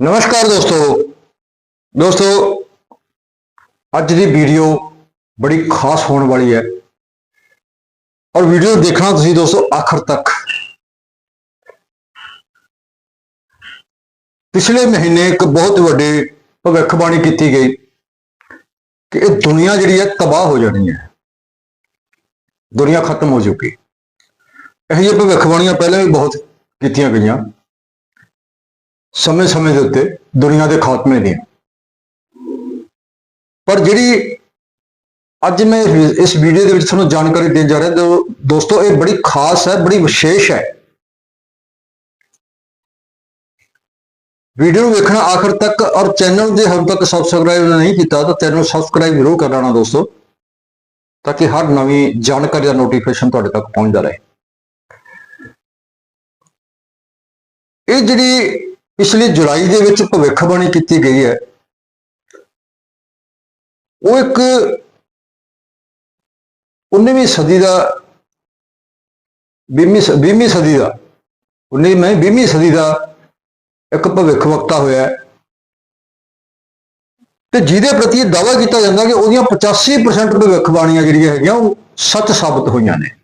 ਨਮਸਕਾਰ ਦੋਸਤੋ। ਦੋਸਤੋ, ਅੱਜ ਦੀ ਵੀਡੀਓ ਬੜੀ ਖਾਸ ਹੋਣ ਵਾਲੀ ਹੈ। ਔਰ ਵੀਡੀਓ ਦੇਖਣਾ ਤੁਸੀਂ ਦੋਸਤੋ ਆਖਰ ਤੱਕ। ਪਿਛਲੇ ਮਹੀਨੇ ਇੱਕ ਬਹੁਤ ਵੱਡੀ ਭਵਿੱਖਬਾਣੀ ਕੀਤੀ ਗਈ ਕਿ ਇਹ ਦੁਨੀਆ ਜਿਹੜੀ ਹੈ ਤਬਾਹ ਹੋ ਜਾਣੀ ਹੈ। ਦੁਨੀਆ ਖਤਮ ਹੋ ਚੁੱਕੀ। ਇਹ ਜਿਹੀ ਭਵਿੱਖਬਾਣੀਆਂ ਪਹਿਲਾਂ ਵੀ ਬਹੁਤ ਕੀਤੀਆਂ ਗਈਆਂ। ਸਮੇਂ-ਸਮੇਂ ਦੇ ਉੱਤੇ ਦੁਨੀਆ ਦੇ ਖਾਤਮੇ ਦੀਆਂ। ਪਰ ਜਿਹੜੀ ਅੱਜ ਮੈਂ ਇਸ- ਵੀਡੀਓ ਦੇ ਵਿੱਚ ਤੁਹਾਨੂੰ ਜਾਣਕਾਰੀ ਦੇਣ ਜਾ ਰਿਹਾ ਦੋ- ਦੋਸਤੋ, ਇਹ ਬੜੀ ਖਾਸ ਹੈ, ਬੜੀ ਵਿਸ਼ੇਸ਼ ਹੈ। ਵੀਡੀਓ ਨੂੰ ਵੇਖਣਾ ਆਖਰ ਤੱਕ ਔਰ ਚੈਨਲ ਜੇ ਹੁਣ ਤੱਕ ਸਬਸਕ੍ਰਾਈਬ ਨਹੀਂ ਕੀਤਾ, ਤਾਂ ਚੈਨਲ ਸਬਸਕ੍ਰਾਈਬ ਜ਼ਰੂਰ ਕਰ ਲੈਣਾ ਦੋਸਤੋ, ਤਾਂ ਕਿ ਹਰ ਨਵੀਂ ਜਾਣਕਾਰੀ ਦਾ ਨੋਟੀਫਿਕੇਸ਼ਨ ਤੁਹਾਡੇ ਤੱਕ ਪਹੁੰਚਦਾ ਰਹੇ। ਇਹ ਜਿਹੜੀ ਪਿਛਲੇ ਜੁਲਾਈ ਦੇ ਵਿੱਚ ਭਵਿੱਖਬਾਣੀ ਕੀਤੀ ਗਈ ਹੈ। ਉਹ ਇੱਕ 19ਵੀਂ ਸਦੀ ਦਾ 20ਵੀਂ ਸ- 20ਵੀਂ ਸਦੀ ਦਾ 19 ਮੈਂ 20ਵੀਂ ਸਦੀ ਦਾ ਇੱਕ ਭਵਿੱਖ ਵਕਤਾ ਹੋਇਆ ਹੈ। ਤੇ ਜਿਹਦੇ ਪ੍ਰਤੀ ਇਹ ਦਾਅਵਾ ਕੀਤਾ ਜਾਂਦਾ ਕਿ ਉਹਦੀਆਂ 85% ਭਵਿੱਖਬਾਣੀਆਂ ਜਿਹੜੀਆਂ ਹੈਗੀਆਂ, ਉਹ ਸੱਚ ਸਾਬਤ ਹੋਈਆਂ ਨੇ।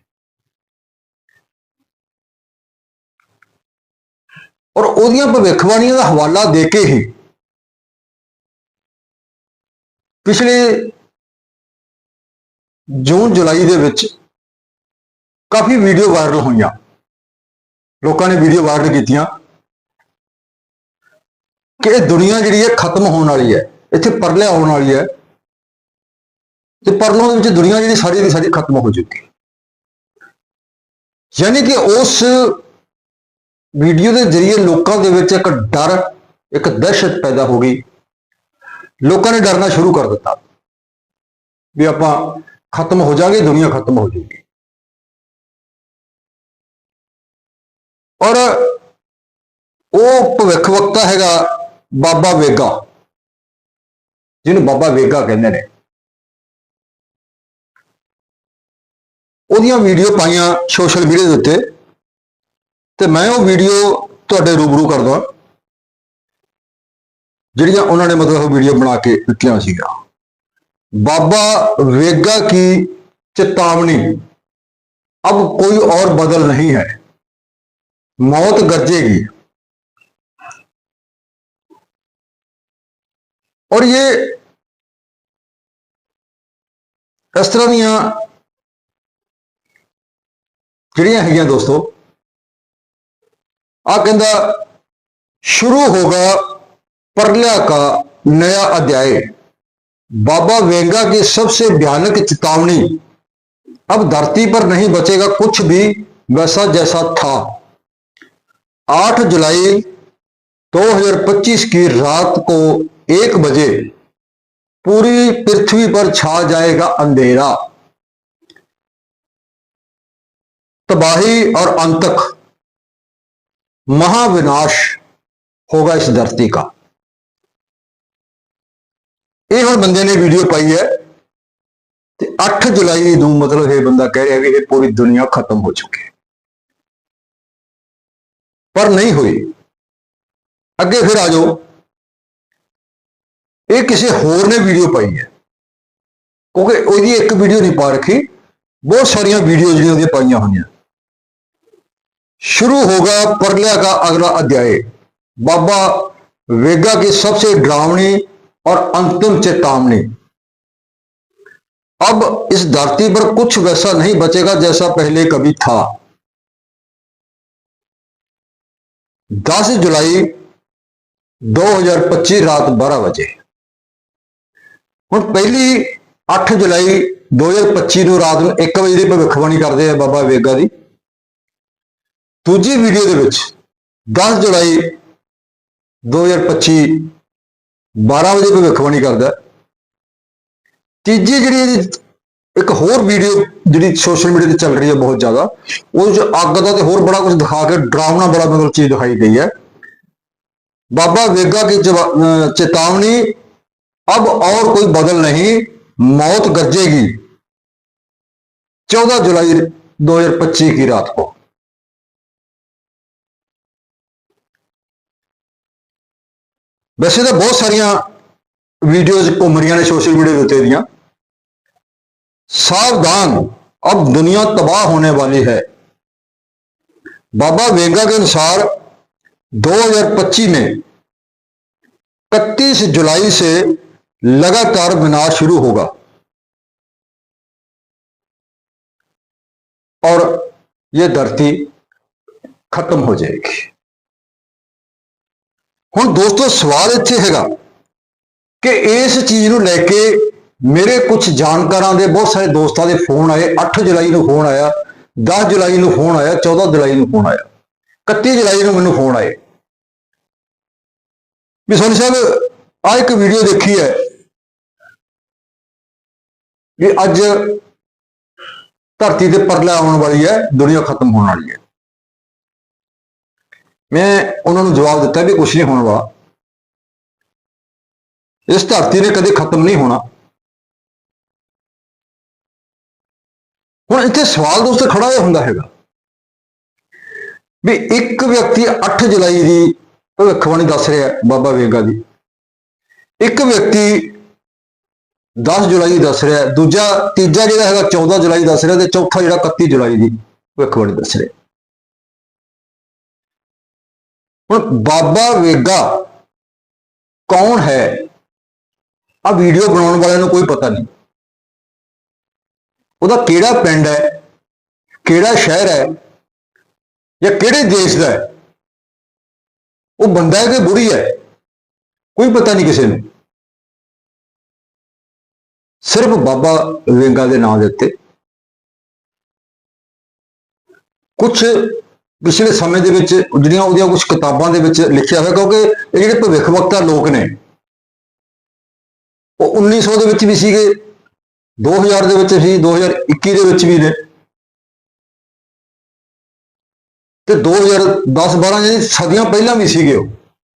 ਔਰ ਉਹਦੀਆਂ ਭਵਿੱਖਬਾਣੀਆਂ ਦਾ ਹਵਾਲਾ ਦੇ ਕੇ ਹੀ ਪਿਛਲੇ ਜੂਨ, ਜੁਲਾਈ ਦੇ ਵਿੱਚ ਕਾਫੀ ਵੀਡੀਓ ਵਾਇਰਲ ਹੋਈਆਂ। ਲੋਕਾਂ ਨੇ ਵੀਡੀਓ ਵਾਇਰਲ ਕੀਤੀਆਂ ਕਿ ਇਹ ਦੁਨੀਆ ਜਿਹੜੀ ਹੈ ਖਤਮ ਹੋਣ ਵਾਲੀ ਹੈ, ਇੱਥੇ ਪਰਲੇ ਆਉਣ ਵਾਲੀ ਹੈ ਤੇ ਪਰਲੋਂ ਦੇ ਵਿੱਚ ਦੁਨੀਆ ਜਿਹੜੀ ਸਾਰੀ ਦੀ ਸਾਰੀ ਖਤਮ ਹੋ ਚੁੱਕੀ। ਯਾਨੀ ਕਿ ਉਸ ਵੀਡੀਓ ਦੇ ਜ਼ਰੀਏ ਲੋਕਾਂ ਦੇ ਵਿੱਚ ਇੱਕ ਡਰ, ਇੱਕ ਦਹਿਸ਼ਤ ਪੈਦਾ ਹੋ ਗਈ। ਲੋਕਾਂ ਨੇ ਡਰਨਾ ਸ਼ੁਰੂ ਕਰ ਦਿੱਤਾ ਵੀ ਆਪਾਂ ਖਤਮ ਹੋ ਜਾਾਂਗੇ, ਦੁਨੀਆ ਖਤਮ ਹੋ ਜਾਊਗੀ। ਔਰ ਉਹ ਭਵਿੱਖ ਵਕਤਾ ਹੈਗਾ ਬਾਬਾ ਵੇਗਾ, ਜਿਹਨੂੰ ਬਾਬਾ ਵੇਗਾ ਕਹਿੰਦੇ ਨੇ। ਉਹਦੀਆਂ ਵੀਡੀਓ ਪਾਈਆਂ ਸੋਸ਼ਲ ਮੀਡੀਆ ਦੇ ਉੱਤੇ। ਤੇ ਮੈਂ ਉਹ ਵੀਡੀਓ ਤੁਹਾਡੇ ਰੂਬਰੂ ਕਰ ਦਵਾਂ ਜਿਹੜੀਆਂ ਉਹਨਾਂ ਨੇ ਮਤਲਬ ਉਹ ਵੀਡੀਓ ਬਣਾ ਕੇ ਦਿੱਤੀਆਂ ਸੀਗਾ ਬਾਬਾ ਵੇਗਾ ਕੀ ਚੇਤਾਵਨੀ। ਅਬ ਕੋਈ ਔਰ ਬਦਲ ਨਹੀਂ ਹੈ। ਮੌਤ ਗਰਜੇਗੀ। ਔਰ ਇਹ ਇਸ ਤਰ੍ਹਾਂ ਦੀਆਂ ਜਿਹੜੀਆਂ ਹੈਗੀਆਂ ਦੋਸਤੋ कहता शुरू होगा परल्या का नया अध्याय। बाबा वेंगा की सबसे भयानक चेतावनी, अब धरती पर नहीं बचेगा कुछ भी वैसा जैसा था। 8 जुलाई 2025 की रात को एक बजे पूरी पृथ्वी पर छा जाएगा अंधेरा। तबाही और अंतक। महाविनाश होगा इस धरती का ਇਹ ਹੁਣ ਬੰਦੇ ਨੇ ਵੀਡੀਓ ਪਾਈ ਹੈ ਤੇ 8 ਜੁਲਾਈ ਨੂੰ ਮਤਲਬ ਇਹ ਬੰਦਾ ਕਹਿ ਰਿਹਾ ਵੀ ਇਹ ਪੂਰੀ ਦੁਨੀਆ ਖਤਮ ਹੋ ਚੁੱਕੀ ਹੈ ਪਰ ਨਹੀਂ ਹੋਈ ਅੱਗੇ ਫਿਰ ਆ ਜਾਓ ਇਹ ਕਿਸੇ ਹੋਰ ਨੇ ਵੀਡੀਓ ਪਾਈ ਹੈ ਕਿਉਂਕਿ ਉਹਦੀ ਇੱਕ ਵੀਡੀਓ ਨਹੀਂ ਪਾ ਰੱਖੀ ਬਹੁਤ ਸਾਰੀਆਂ ਵੀਡੀਓ ਜਿਹੜੀਆਂ ਉਹਦੀਆਂ ਪਾਈਆਂ ਹੋਈਆਂ शुरू होगा परल्या का अगला अध्याय बाबा वेगा की सबसे डरावनी और अंतिम चेतावनी अब इस धरती पर कुछ वैसा नहीं बचेगा जैसा पहले कभी था 10 जुलाई 2025 रात 12 बजे ਹੁਣ ਪਹਿਲੀ 8 ਜੁਲਾਈ 2025 ਨੂੰ ਰਾਤ ਨੂੰ 1 ਵਜੇ ਦੀ ਭਵਿੱਖਬਾਣੀ ਕਰਦੇ ਆ ਬਾਬਾ ਵੇਗਾ ਦੀ ਦੂਜੀ ਵੀਡੀਓ ਦੇ ਵਿੱਚ 10 ਜੁਲਾਈ 2025 12 ਵਜੇ ਭਵਿੱਖਬਾਣੀ ਕਰਦਾ ਹੈ। ਤੀਜੀ ਜਿਹੜੀ ਇਹਦੀ ਇੱਕ ਹੋਰ ਵੀਡੀਓ ਜਿਹੜੀ ਸੋਸ਼ਲ ਮੀਡੀਆ ਤੇ ਚੱਲ ਰਹੀ ਹੈ ਬਹੁਤ ਜ਼ਿਆਦਾ ਉਹਦੇ ਚ ਅੱਗ ਦਾ ਤੇ ਹੋਰ ਬੜਾ ਕੁਝ ਦਿਖਾ ਕੇ ਡਰਾਵਣਾ ਬੜਾ ਮਤਲਬ ਚੀਜ਼ ਦਿਖਾਈ ਗਈ ਹੈ ਬਾਬਾ ਵੇਗਾ की जवा- अ, चेतावनी अब और कोई बदल नहीं मौत गरजेगी 14 जुलाई 2025 की रात को ਵੈਸੇ ਤਾਂ ਬਹੁਤ ਸਾਰੀਆਂ ਵੀਡੀਓਜ਼ ਘੁੰਮ ਰਹੀਆਂ ਨੇ ਸੋਸ਼ਲ ਮੀਡੀਆ ਦੇ ਉੱਤੇ ਦੀਆਂ सावधान अब दुनिया तबाह होने वाली है बाबा वेगा के अनुसार 2025 में 31 जुलाई से लगातार विनाश शुरू होगा और ये धरती खत्म हो जाएगी ਹੁਣ ਦੋਸਤੋ ਸਵਾਲ ਇੱਥੇ ਹੈਗਾ ਕਿ ਇਸ ਚੀਜ਼ ਨੂੰ ਲੈ ਕੇ ਮੇਰੇ ਕੁਝ ਜਾਣਕਾਰਾਂ ਦੇ ਬਹੁਤ ਸਾਰੇ ਦੋਸਤਾਂ ਦੇ ਫੋਨ ਆਏ 8 ਜੁਲਾਈ ਨੂੰ ਫੋਨ ਆਇਆ 10 ਜੁਲਾਈ ਨੂੰ ਫੋਨ ਆਇਆ 14 ਜੁਲਾਈ ਨੂੰ ਫੋਨ ਆਇਆ 31 ਜੁਲਾਈ ਨੂੰ ਮੈਨੂੰ ਫੋਨ ਆਏ। ਵੀ ਸੋਨੀ ਸਾਹਿਬ ਆ ਇੱਕ ਵੀਡੀਓ ਦੇਖੀ ਹੈ ਵੀ ਅੱਜ ਧਰਤੀ ਤੇ ਪਰਲਾ ਆਉਣ ਵਾਲੀ ਹੈ, ਦੁਨੀਆ ਖਤਮ ਹੋਣ ਵਾਲੀ ਹੈ। ਮੈਂ ਉਹਨਾਂ ਨੂੰ ਜਵਾਬ ਦਿੱਤਾ ਵੀ ਕੁਝ ਨਹੀਂ ਹੋਣ ਵਾਲਾ। ਇਸ ਧਰਤੀ ਨੇ ਕਦੇ ਖਤਮ ਨਹੀਂ ਹੋਣਾ। ਹੁਣ ਇੱਥੇ ਸਵਾਲ ਦੋਸਤ ਖੜਾ ਇਹ ਹੁੰਦਾ ਹੈਗਾ ਵੀ ਇੱਕ ਵਿਅਕਤੀ 8 ਜੁਲਾਈ ਦੀ ਭਵਿੱਖਬਾਣੀ ਦੱਸ ਰਿਹਾ ਬਾਬਾ ਵੇਗਾ ਦੀ ਇੱਕ ਵਿਅਕਤੀ 10 ਜੁਲਾਈ ਦੱਸ ਰਿਹਾ ਦੂਜਾ ਤੀਜਾ ਜਿਹੜਾ ਹੈਗਾ 14 ਜੁਲਾਈ ਦੱਸ ਰਿਹਾ ਤੇ ਚੌਥਾ ਜਿਹੜਾ 31 ਜੁਲਾਈ ਦੀ ਭਵਿੱਖਬਾਣੀ ਦੱਸ ਰਿਹਾ ਹੁਣ ਬਾਬਾ ਵੇਗਾ ਕੌਣ ਹੈ? ਆ ਵੀਡੀਓ ਬਣਾਉਣ ਵਾਲਿਆਂ ਨੂੰ ਕੋਈ ਪਤਾ ਨਹੀਂ। ਉਹਦਾ ਕਿਹੜਾ ਪਿੰਡ ਹੈ? ਕਿਹੜਾ ਸ਼ਹਿਰ ਹੈ? ਜਾਂ ਕਿਹੜੇ ਦੇਸ਼ ਦਾ ਹੈ? ਉਹ ਬੰਦਾ ਹੈ ਕਿ ਬੁੜੀ ਹੈ? ਕੋਈ ਪਤਾ ਨਹੀਂ ਕਿਸੇ ਨੂੰ। ਸਿਰਫ ਬਾਬਾ ਵੇਗਾ ਦੇ ਨਾਂ ਦੇ ਉੱਤੇ। ਕੁਝ ਪਿਛਲੇ ਸਮੇਂ ਦੇ ਵਿੱਚ ਜਿਹੜੀਆਂ ਉਹਦੀਆਂ ਕੁਝ ਕਿਤਾਬਾਂ ਦੇ ਵਿੱਚ ਲਿਖਿਆ ਹੋਇਆ, ਕਿਉਂਕਿ ਇਹ ਜਿਹੜੇ ਭਵਿੱਖ ਵਕਤਾ ਲੋਕ ਨੇ, ਉਹ 1900 ਦੇ ਵਿੱਚ ਵੀ ਸੀਗੇ 2000 ਦੇ ਵਿੱਚ ਸੀ 2021 ਦੇ ਵਿੱਚ ਵੀ ਨੇ। ਤੇ 2010 12 ਜਿਹੜੀ ਸਦੀਆਂ ਪਹਿਲਾਂ ਵੀ ਸੀਗੇ ਉਹ,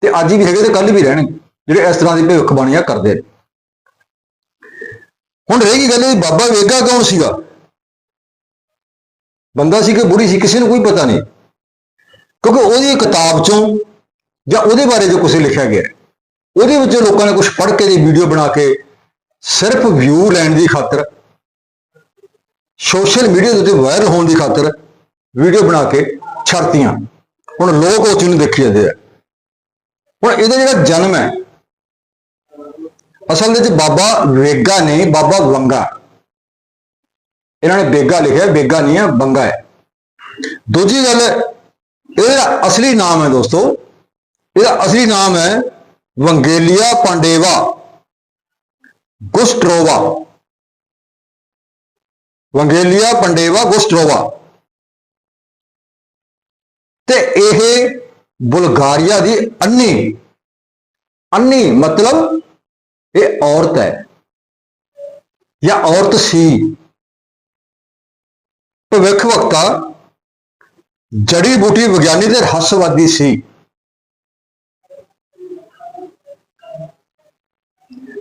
ਤੇ ਅੱਜ ਵੀ ਹੈਗੇ ਤੇ ਕੱਲ ਵੀ ਰਹਿਣਗੇ, ਜਿਹੜੇ ਇਸ ਤਰ੍ਹਾਂ ਦੀ ਭਵਿੱਖਬਾਣੀਆਂ ਕਰਦੇ ਨੇ। ਹੁਣ ਰਹੇਗੀ ਗੱਲ ਇਹ, ਬਾਬਾ ਵੇਗਾ ਕੌਣ ਸੀਗਾ? ਬੰਦਾ ਸੀ ਕਿ ਬੁਰੀ ਸੀ, ਕਿਸੇ ਨੂੰ ਕੋਈ ਪਤਾ ਨਹੀਂ। ਕਿਉਂਕਿ ਉਹਦੀ ਕਿਤਾਬ ਚੋਂ ਜਾਂ ਉਹਦੇ ਬਾਰੇ ਜੋ ਕੁਝ ਲਿਖਿਆ ਗਿਆ, ਉਹਦੇ ਵਿੱਚ ਲੋਕਾਂ ਨੇ ਕੁਝ ਪੜ੍ਹ ਕੇ ਦੀ ਵੀਡੀਓ ਬਣਾ ਕੇ ਸਿਰਫ ਵਿਊ ਲੈਣ ਦੀ ਖਾਤਰ ਸੋਸ਼ਲ ਮੀਡੀਆ ਦੇ ਉੱਤੇ ਵਾਇਰਲ ਹੋਣ ਦੀ ਖਾਤਰ ਵੀਡੀਓ ਬਣਾ ਕੇ ਛੱਡਤੀਆਂ। ਹੁਣ ਲੋਕ ਉਹ ਚੀਜ਼ ਨੂੰ ਦੇਖੀ ਜਾਂਦੇ ਆ। ਹੁਣ ਇਹਦਾ ਜਿਹੜਾ ਜਨਮ ਹੈ, ਅਸਲ ਦੇ ਵਿੱਚ ਬਾਬਾ ਵੇਗਾ ਨੇ ਬਾਬਾ ਵੰਗਾ। ਇਹਨਾਂ ਨੇ ਬੇਗਾ ਲਿਖਿਆ ਬੇਗਾ ਨਹੀਂ ਹੈ ਬੰਗਾ ਹੈ। ਦੂਜੀ ਗੱਲ ਇਹਦਾ ਅਸਲੀ ਨਾਮ ਹੈ ਦੋਸਤੋ, ਇਹਦਾ ਅਸਲੀ ਨਾਮ ਹੈ ਵੰਗੇਲੀਆ ਪਾਂਡੇਵਾ, ਗੁਸਟਰੋਵਾ। ਵੰਗੇਲੀਆ ਪੰਡੇਵਾ, ਗੁਸਟਰੋਵਾ। ਤੇ ਇਹ ਬੁਲਗਾਰੀਆ ਦੀ ਅੰਨੀ ਅੰਨੀ ਮਤਲਬ ਇਹ ਔਰਤ ਹੈ, ਜਾਂ ਔਰਤ ਸੀ। ਭਵਿੱਖ ਵਕਤਾ ਜੜੀ ਬੂਟੀ ਵਿਗਿਆਨੀ ਤੇ ਰਹੱਸਵਾਦੀ ਸੀ।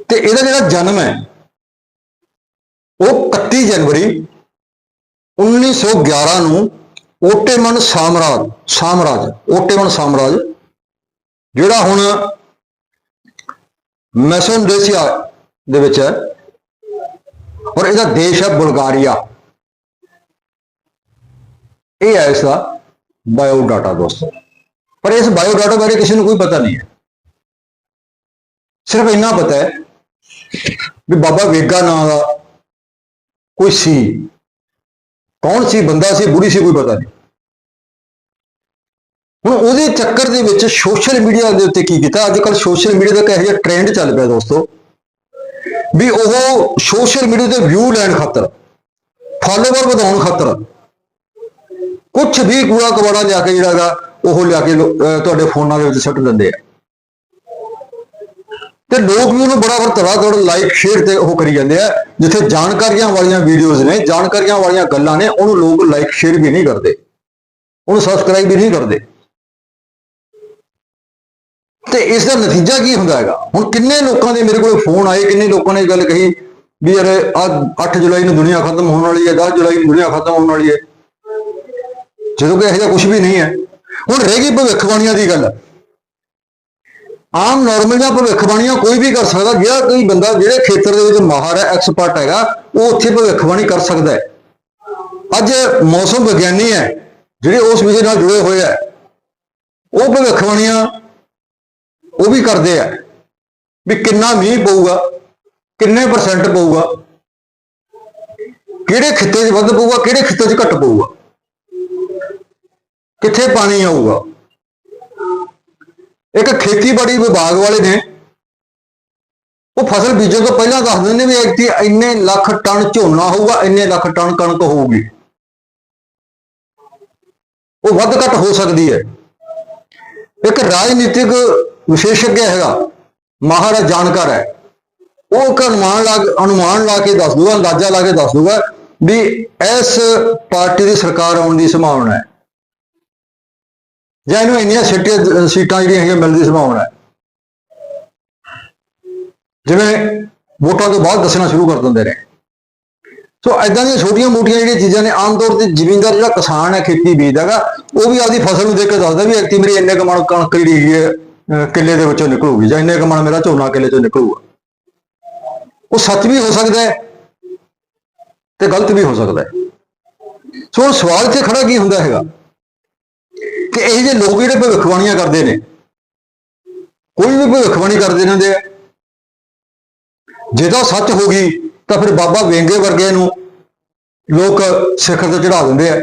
ਤੇ ਇਹਦਾ ਜਿਹੜਾ ਜਨਮ ਹੈ, ਉਹ 31 ਜਨਵਰੀ 1911 ਨੂੰ ਓਟੇਮਨ ਸਾਮਰਾਜ ਸਾਮਰਾਜ, ਓਟੇਮਨ ਸਾਮਰਾਜ, ਜਿਹੜਾ ਹੁਣ ਮੈਸੋਨਡੇਸੀਆ ਦੇ ਵਿੱਚ ਹੈ, ਔਰ ਇਹਦਾ ਦੇਸ਼ ਹੈ ਬੁਲਗਾਰੀਆ। ਇਹ ਹੈ ਇਸ ਦਾ ਬਾਇਓ ਡਾਟਾ ਦੋਸਤੋ। ਪਰ ਇਸ ਬਾਇਓ ਡਾਟਾ ਬਾਰੇ ਕਿਸੇ ਨੂੰ ਕੋਈ ਪਤਾ ਨਹੀਂ ਹੈ। ਸਿਰਫ ਇੰਨਾ ਪਤਾ ਹੈ ਵੀ ਬਾਬਾ ਵੇਗਾ ਨਾਂ ਦਾ ਕੋਈ ਸੀ, ਕੌਣ ਸੀ, ਬੰਦਾ ਸੀ, ਬੁੜੀ ਸੀ, ਕੋਈ ਪਤਾ ਨਹੀਂ। ਹੁਣ ਉਹਦੇ ਚੱਕਰ ਦੇ ਵਿੱਚ ਸੋਸ਼ਲ ਮੀਡੀਆ ਦੇ ਉੱਤੇ ਕੀ ਕੀਤਾ? ਅੱਜ ਕੱਲ ਸੋਸ਼ਲ ਮੀਡੀਆ ਦਾ ਕਿਹੋ ਜਿਹਾ ਟ੍ਰੈਂਡ ਚੱਲ ਪਿਆ ਦੋਸਤੋ ਵੀ ਉਹ ਸੋਸ਼ਲ ਮੀਡੀਆ ਤੇ ਵਿਊ ਲੈਣ ਖਾਤਰ ਫਾਲੋਵਰ ਵਧਾਉਣ ਖਾਤਰ ਕੁਝ ਵੀ ਕੂੜਾ ਕਵਾੜਾ ਲਿਆ ਕੇ ਜਿਹੜਾ ਹੈਗਾ, ਉਹ ਲਿਆ ਕੇ ਲੋ- ਤੁਹਾਡੇ ਫੋਨਾਂ ਦੇ ਵਿੱਚ ਸੁੱਟ ਦਿੰਦੇ ਆ। ਤੇ ਲੋਕ ਵੀ ਉਹਨੂੰ ਬੜਾ ਬੜਾ ਤੜਾ ਲਾਈਕ ਸ਼ੇਅਰ ਤੇ ਉਹ ਕਰੀ ਜਾਂਦੇ ਆ, ਜਿੱਥੇ ਜਾਣਕਾਰੀਆਂ ਵਾਲੀਆਂ ਵੀਡੀਓਜ਼ ਨੇ, ਜਾਣਕਾਰੀਆਂ ਵਾਲੀਆਂ ਗੱਲਾਂ ਨੇ, ਉਹਨੂੰ ਲੋਕ ਲਾਈਕ ਸ਼ੇਅਰ ਵੀ ਨਹੀਂ ਕਰਦੇ। ਉਹਨੂੰ ਸਬਸਕ੍ਰਾਈਬ ਵੀ ਨਹੀਂ ਕਰਦੇ। ਤੇ ਇਸ ਦਾ ਨਤੀਜਾ ਕੀ ਹੁੰਦਾ ਹੈਗਾ? ਹੁਣ ਕਿੰਨੇ ਲੋਕਾਂ ਦੇ ਮੇਰੇ ਕੋਲ ਫੋਨ ਆਏ, ਕਿੰਨੇ ਲੋਕਾਂ ਨੇ ਇਹ ਗੱਲ ਕਹੀ ਵੀ ਯਾਰ ਆ 8 ਜੁਲਾਈ ਨੂੰ ਦੁਨੀਆ ਖਤਮ ਹੋਣ ਵਾਲੀ ਹੈ 10 ਜੁਲਾਈ ਨੂੰ ਦੁਨੀਆ ਖਤਮ ਹੋਣ ਵਾਲੀ ਹੈ। ਜਦੋਂ ਕਿ ਇਹੋ ਜਿਹਾ ਕੁਝ ਵੀ ਨਹੀਂ ਹੈ। ਹੁਣ ਰਹਿ ਗਈ ਭਵਿੱਖਬਾਣੀਆਂ ਦੀ ਗੱਲ। ਆਮ ਨਾਰਮਲ ਜਾਂ ਭਵਿੱਖਬਾਣੀਆਂ ਕੋਈ ਵੀ ਕਰ ਸਕਦਾ। ਜਿਹੜਾ ਕੋਈ ਬੰਦਾ, ਜਿਹੜੇ ਖੇਤਰ ਦੇ ਵਿੱਚ ਮਾਹਰ ਹੈ ਐਕਸਪਰਟ ਹੈਗਾ, ਉਹ ਉੱਥੇ ਭਵਿੱਖਬਾਣੀ ਕਰ ਸਕਦਾ ਹੈ। ਅੱਜ ਮੌਸਮ ਵਿਗਿਆਨੀ ਹੈ, ਜਿਹੜੇ ਉਸ ਵਿਸ਼ੇ ਨਾਲ ਜੁੜੇ ਹੋਏ ਆ ਉਹ ਭਵਿੱਖਬਾਣੀਆਂ ਉਹ ਵੀ ਕਰਦੇ ਆ ਵੀ ਕਿੰਨਾ ਮੀਂਹ ਪਊਗਾ, ਕਿੰਨੇ ਪਰਸੈਂਟ ਪਊਗਾ, ਕਿਹੜੇ ਖਿੱਤੇ 'ਚ ਵੱਧ ਪਊਗਾ, ਕਿਹੜੇ ਖਿੱਤੇ 'ਚ ਘੱਟ ਪਊਗਾ। ਕਿੱਥੇ ਪਾਣੀ ਆਊਗਾ? ਇੱਕ ਖੇਤੀਬਾੜੀ ਵਿਭਾਗ ਵਾਲੇ ਨੇ ਉਹ ਫਸਲ ਬੀਜਣ ਤੋਂ ਪਹਿਲਾਂ ਦੱਸ ਦਿੰਦੇ ਵੀ ਐਕਟੀ ਇੰਨੇ ਲੱਖ ਟਨ ਝੋਨਾ ਹੋਊਗਾ, ਇੰਨੇ ਲੱਖ ਟਨ ਕਣਕ ਹੋਊਗੀ। ਉਹ ਵੱਧ ਘੱਟ ਹੋ ਸਕਦੀ ਹੈ। ਇੱਕ ਰਾਜਨੀਤਿਕ ਵਿਸ਼ੇਸ਼জ্ञ ਹੈਗਾ, ਮਹਾਰਾਜ ਜਾਣਕਾਰ ਹੈ। ਉਹ ਇੱਕ ਅਨੁਮਾਨ ਲਾ ਕੇ, ਅਨੁਮਾਨ ਲਾ ਕੇ ਦੱਸ ਦੂਗਾ, ਅੰਦਾਜ਼ਾ ਲਾ ਕੇ ਦੱਸ ਦੂਗਾ ਵੀ ਇਸ ਪਾਰਟੀ ਦੀ ਸਰਕਾਰ ਆਉਣ ਦੀ ਸੰਭਾਵਨਾ ਹੈ। ਜਾਂ ਇਹਨੂੰ ਇੰਨੀਆਂ ਸੀਟਾਂ ਸੀਟਾਂ ਜਿਹੜੀਆਂ ਹੈਗੀਆਂ ਮਿਲਣ ਦੀ ਸੰਭਾਵਨਾ ਹੈ। ਜਿਵੇਂ ਵੋਟਾਂ ਤੋਂ ਬਾਅਦ ਦੱਸਣਾ ਸ਼ੁਰੂ ਕਰ ਦਿੰਦੇ ਨੇ। ਸੋ ਐਦਾਂ ਦੀਆਂ ਛੋਟੀਆਂ ਮੋਟੀਆਂ ਜਿਹੜੀਆਂ ਚੀਜ਼ਾਂ ਨੇ, ਆਮ ਤੌਰ ਤੇ ਜ਼ਿਮੀਂਦਾਰ ਜਿਹੜਾ ਕਿਸਾਨ ਹੈ, ਖੇਤੀ ਬੀਜਦਾਗਾ ਉਹ ਵੀ ਆਪਦੀ ਫਸਲ ਨੂੰ ਦੇਖ ਕੇ ਦੱਸਦਾ ਵੀ ਐਕਟੀ ਮੇਰੀ ਇੰਨੇ ਕਮਣ ਕਣਕ ਜਿਹੜੀ ਹੈਗੀ ਹੈ ਕਿੱਲੇ ਦੇ ਵਿੱਚੋਂ ਨਿਕਲੂਗੀ ਜਾਂ ਇੰਨੇ ਕਮਣ ਮੇਰਾ ਝੋਨਾ ਕਿੱਲੇ ਚੋਂ ਨਿਕਲੂਗਾ। ਉਹ ਸੱਚ ਵੀ ਹੋ ਸਕਦਾ ਹੈ ਤੇ ਗਲਤ ਵੀ ਹੋ ਸਕਦਾ ਹੈ। ਸੋ ਸਵਾਲ ਇੱਥੇ ਖੜਾ ਕੀ ਹੁੰਦਾ ਹੈਗਾ? ਕਿ ਇਹ ਜਿਹੇ ਲੋਕ ਜਿਹੜੇ ਭਵਿੱਖਬਾਣੀਆਂ ਕਰਦੇ ਨੇ, ਕੋਈ ਵੀ ਭਵਿੱਖਬਾਣੀ ਕਰਦੇ ਰਹਿੰਦੇ ਆ। ਜੇ ਤਾਂ ਸੱਚ ਹੋ ਗਈ, ਤਾਂ ਫਿਰ ਬਾਬਾ ਵੇਂਗੇ ਵਰਗੇ ਨੂੰ ਲੋਕ ਸਿਖਰ ਤੇ ਚੜਾ ਦਿੰਦੇ ਆ।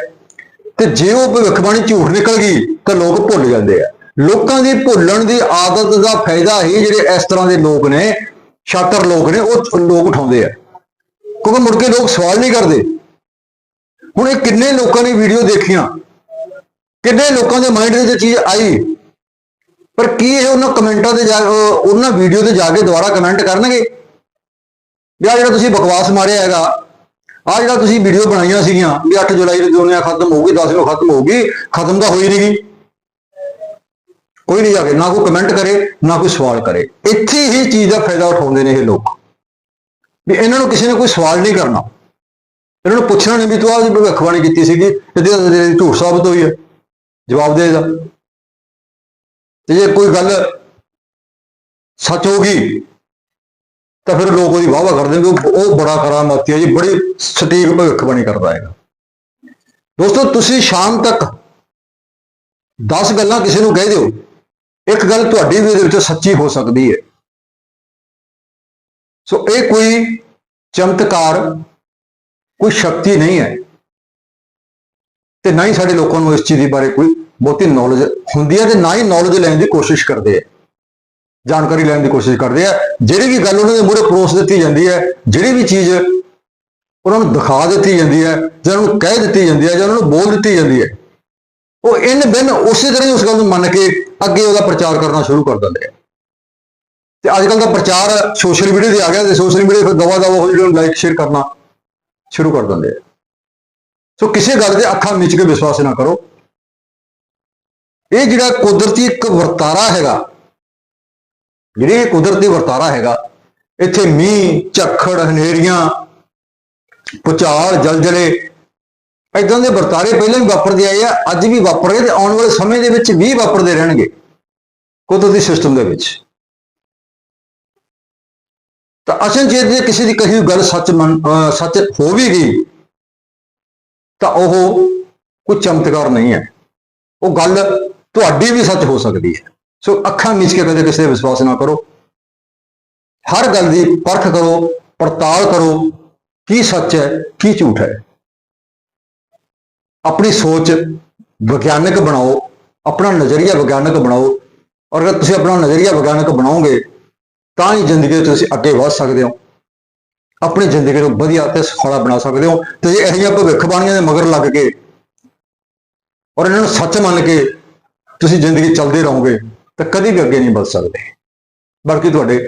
ਤੇ ਜੇ ਉਹ ਭਵਿੱਖਬਾਣੀ ਝੂਠ ਨਿਕਲ ਗਈ, ਤਾਂ ਲੋਕ ਭੁੱਲ ਜਾਂਦੇ ਆ। ਲੋਕਾਂ ਦੀ ਭੁੱਲਣ ਦੀ ਆਦਤ ਦਾ ਫਾਇਦਾ ਹੀ ਜਿਹੜੇ ਇਸ ਤਰ੍ਹਾਂ ਦੇ ਲੋਕ ਨੇ ਛਾਤਰ ਲੋਕ ਨੇ, ਉਹ ਲੋਕ ਉਠਾਉਂਦੇ ਆ। ਕਿਉਂਕਿ ਮੁੜ ਕੇ ਲੋਕ ਸਵਾਲ ਨਹੀਂ ਕਰਦੇ। ਹੁਣ ਇਹ ਕਿੰਨੇ ਲੋਕਾਂ ਨੇ ਵੀਡੀਓ ਦੇਖੀਆਂ ਕਿੰਨੇ ਲੋਕਾਂ ਦੇ ਮਾਈਂਡ ਦੇ ਵਿੱਚ ਚੀਜ਼ ਆਈ? ਪਰ ਕੀ ਇਹ ਉਹਨਾਂ ਕਮੈਂਟਾਂ ਤੇ ਜਾ ਉਹਨਾਂ ਵੀਡੀਓ ਤੇ ਜਾ ਕੇ ਦੁਬਾਰਾ ਕਮੈਂਟ ਕਰਨਗੇ? ਵੀ ਆਹ ਜਿਹੜਾ ਤੁਸੀਂ ਬਕਵਾਸ ਮਾਰਿਆ ਹੈਗਾ ਆ ਜਿਹੜਾ ਤੁਸੀਂ ਵੀਡੀਓ ਬਣਾਈਆਂ ਸੀਗੀਆਂ, ਵੀ 8 ਜੁਲਾਈ ਨੂੰ ਦੁਨੀਆ ਖਤਮ ਹੋਊਗੀ 10 ਨੂੰ ਖਤਮ ਹੋਊਗੀ, ਖਤਮ ਤਾਂ ਹੋਈ ਨਹੀਂਗੀ ਕੋਈ ਨਹੀਂ ਜਾ ਕੇ ਨਾ ਕੋਈ ਕਮੈਂਟ ਕਰੇ, ਨਾ ਕੋਈ ਸਵਾਲ ਕਰੇ। ਇੱਥੇ ਹੀ ਚੀਜ਼ ਦਾ ਫਾਇਦਾ ਉਠਾਉਂਦੇ ਨੇ ਇਹ ਲੋਕ। ਵੀ ਇਹਨਾਂ ਨੂੰ ਕਿਸੇ ਨੇ ਕੋਈ ਸਵਾਲ ਨਹੀਂ ਕਰਨਾ। ਇਹਨਾਂ ਨੂੰ ਪੁੱਛਣਾ ਨਹੀਂ ਵੀ ਤੂੰ ਆਹ ਜੀ ਭਵਿੱਖਬਾਣੀ ਕੀਤੀ ਸੀਗੀ, ਇਹਦੇ ਝੂਠ ਸਾਬਤ ਹੋਈ ਹੈ। ਜਵਾਬ ਦੇ ਤੇ ਜੇ ਕੋਈ ਗੱਲ ਸੱਚ ਹੋ ਗਈ, ਤਾਂ ਫਿਰ ਲੋਕ ਉਹਦੀ ਵਾਹਵਾ ਕਰਦੇ ਨੇ ਵੀ ਉਹ ਉਹ ਬੜਾ ਕਰਾਮਾਤੀ ਹੈ ਜੀ, ਬੜੀ ਸਟੀਕ ਭਵਿੱਖਬਾਣੀ ਕਰਦਾ ਹੈਗਾ। ਦੋਸਤੋ, ਤੁਸੀਂ ਸ਼ਾਮ ਤੱਕ 10 ਗੱਲਾਂ ਕਿਸੇ ਨੂੰ ਕਹਿ ਦਿਓ, ਇੱਕ ਗੱਲ ਤੁਹਾਡੀ ਵੀ ਇਹਦੇ ਵਿੱਚ ਸੱਚੀ ਹੋ ਸਕਦੀ ਹੈ। ਸੋ ਇਹ ਕੋਈ ਚਮਤਕਾਰ, ਕੋਈ ਸ਼ਕਤੀ ਨਹੀਂ ਹੈ। ਤੇ ਨਾ ਹੀ ਸਾਡੇ ਲੋਕਾਂ ਨੂੰ ਇਸ ਚੀਜ਼ ਦੇ ਬਾਰੇ ਕੋਈ ਬਹੁਤੀ ਨੌਲੇਜ ਹੁੰਦੀ ਹੈ ਤੇ ਨਾ ਹੀ ਨੌਲੇਜ ਲੈਣ ਦੀ ਕੋਸ਼ਿਸ਼ ਕਰਦੇ ਆ ਜਾਣਕਾਰੀ ਲੈਣ ਦੀ ਕੋਸ਼ਿਸ਼ ਕਰਦੇ ਆ ਜਿਹੜੀ ਵੀ ਗੱਲ ਉਹਨਾਂ ਦੇ ਮੂਹਰੇ ਪਰੋਸ ਦਿੱਤੀ ਜਾਂਦੀ ਹੈ, ਜਿਹੜੀ ਵੀ ਚੀਜ਼ ਉਹਨਾਂ ਨੂੰ ਦਿਖਾ ਦਿੱਤੀ ਜਾਂਦੀ ਹੈ, ਜਾਂ ਉਹਨਾਂ ਨੂੰ ਕਹਿ ਦਿੱਤੀ ਜਾਂਦੀ ਹੈ, ਜਾਂ ਉਹਨਾਂ ਨੂੰ ਬੋਲ ਦਿੱਤੀ ਜਾਂਦੀ ਹੈ, ਉਹ ਇਨ ਬਿਨ ਉਸੇ ਤਰ੍ਹਾਂ ਹੀ ਉਸ ਗੱਲ ਨੂੰ ਮੰਨ ਕੇ ਅੱਗੇ ਉਹਦਾ ਪ੍ਰਚਾਰ ਕਰਨਾ ਸ਼ੁਰੂ ਕਰ ਦਿੰਦੇ ਆ ਤੇ ਅੱਜ ਕੱਲ ਦਾ ਪ੍ਰਚਾਰ ਸੋਸ਼ਲ ਮੀਡੀਆ ਤੇ ਆ ਗਿਆ ਤੇ ਸੋਸ਼ਲ ਮੀਡੀਆ ਫਿਰ ਦਵਾ ਦਵਾ ਉਹ ਜਿਹੜੇ ਲਾਈਕ ਸ਼ੇਅਰ ਕਰਨਾ ਸ਼ੁਰੂ ਕਰ ਦਿੰਦੇ ਆ ਸੋ ਕਿਸੇ ਗੱਲ ਦੇ ਅੱਖਾਂ ਮੀਚ ਕੇ ਵਿਸ਼ਵਾਸ ਨਾ ਕਰੋ। ਇਹ ਜਿਹੜਾ ਕੁਦਰਤੀ ਇੱਕ ਵਰਤਾਰਾ ਹੈਗਾ, ਜਿਹੜੀ ਇਹ ਕੁਦਰਤੀ ਵਰਤਾਰਾ ਹੈਗਾ, ਇੱਥੇ ਮੀਂਹ, ਝੱਖੜ, ਹਨੇਰੀਆਂ ਪੁਚਾਲ ਜਲਜਲੇ ਇਦਾਂ ਦੇ ਵਰਤਾਰੇ ਪਹਿਲਾਂ ਵੀ ਵਾਪਰਦੇ ਆਏ ਆ, ਅੱਜ ਵੀ ਵਾਪਰ ਰਹੇ ਤੇ ਆਉਣ ਵਾਲੇ ਸਮੇਂ ਦੇ ਵਿੱਚ ਵੀ ਵਾਪਰਦੇ ਰਹਿਣਗੇ ਕੁਦਰਤੀ ਸਿਸਟਮ ਦੇ ਵਿੱਚ। ਤਾਂ ਅਸਲ ਜੇ ਕਿਸੇ ਦੀ ਕਹੀ ਗੱਲ ਸੱਚ ਮੰਨ, ਅਹ ਸੱਚ ਹੋ ਵੀ ਗਈ ਤਾਂ ਉਹ ਕੋਈ ਚਮਤਕਾਰ ਨਹੀਂ ਹੈ। ਉਹ ਗੱਲ ਤੁਹਾਡੀ ਵੀ ਸੱਚ ਹੋ ਸਕਦੀ ਹੈ। ਸੋ ਅੱਖਾਂ ਮੀਚ ਕੇ ਕਦੇ ਕਿਸੇ ਤੇ ਵਿਸ਼ਵਾਸ ਨਾ ਕਰੋ। ਹਰ ਗੱਲ ਦੀ ਪਰਖ ਕਰੋ, ਪੜਤਾਲ ਕਰੋ, ਕੀ ਸੱਚ ਹੈ, ਕੀ ਝੂਠ ਹੈ। ਆਪਣੀ ਸੋਚ ਵਿਗਿਆਨਕ ਬਣਾਓ, ਆਪਣਾ ਨਜ਼ਰੀਆ ਵਿਗਿਆਨਕ ਬਣਾਓ। ਔਰ ਅਗਰ ਤੁਸੀਂ ਆਪਣਾ ਨਜ਼ਰੀਆ ਵਿਗਿਆਨਕ ਬਣਾਓਗੇ, ਤਾਂ ਹੀ ਜ਼ਿੰਦਗੀ ਵਿੱਚ ਤੁਸੀਂ ਅੱਗੇ ਵਧ ਸਕਦੇ ਹੋ। ਆਪਣੀ ਜ਼ਿੰਦਗੀ ਨੂੰ ਵਧੀਆ ਤੇ ਸੁਖਾਲਾ ਬਣਾ ਸਕਦੇ ਹੋ ਤੇ ਜੇ ਇਹੀਆਂ ਭਵਿੱਖਬਾਣੀਆਂ ਦੇ ਮਗਰ ਲੱਗ ਕੇ ਔਰ ਇਹਨਾਂ ਨੂੰ ਸੱਚ ਮੰਨ ਕੇ ਤੁਸੀਂ ਜ਼ਿੰਦਗੀ ਚੱਲਦੇ ਰਹੋਗੇ, ਤਾਂ ਕਦੀ ਵੀ ਅੱਗੇ ਨਹੀਂ ਵੱਧ ਸਕਦੇ। ਬਲਕਿ ਤੁਹਾਡੇ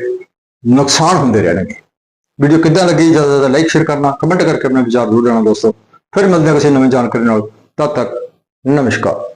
ਨੁਕਸਾਨ ਹੁੰਦੇ ਰਹਿਣਗੇ। ਵੀਡੀਓ ਕਿੱਦਾਂ ਲੱਗੀ, ਜ਼ਿਆਦਾ ਜ਼ਿਆਦਾ ਲਾਈਕ ਸ਼ੇਅਰ ਕਰਨਾ ਕਮੈਂਟ ਕਰਕੇ ਆਪਣਾ ਵਿਚਾਰ ਜ਼ਰੂਰ ਦੇਣਾ ਦੋਸਤੋ। ਫਿਰ ਮਿਲਦੇ ਹਾਂ ਕਿਸੇ ਨਵੀਂ ਜਾਣਕਾਰੀ ਨਾਲ। ਤਦ ਤੱਕ ਨਮਸਕਾਰ।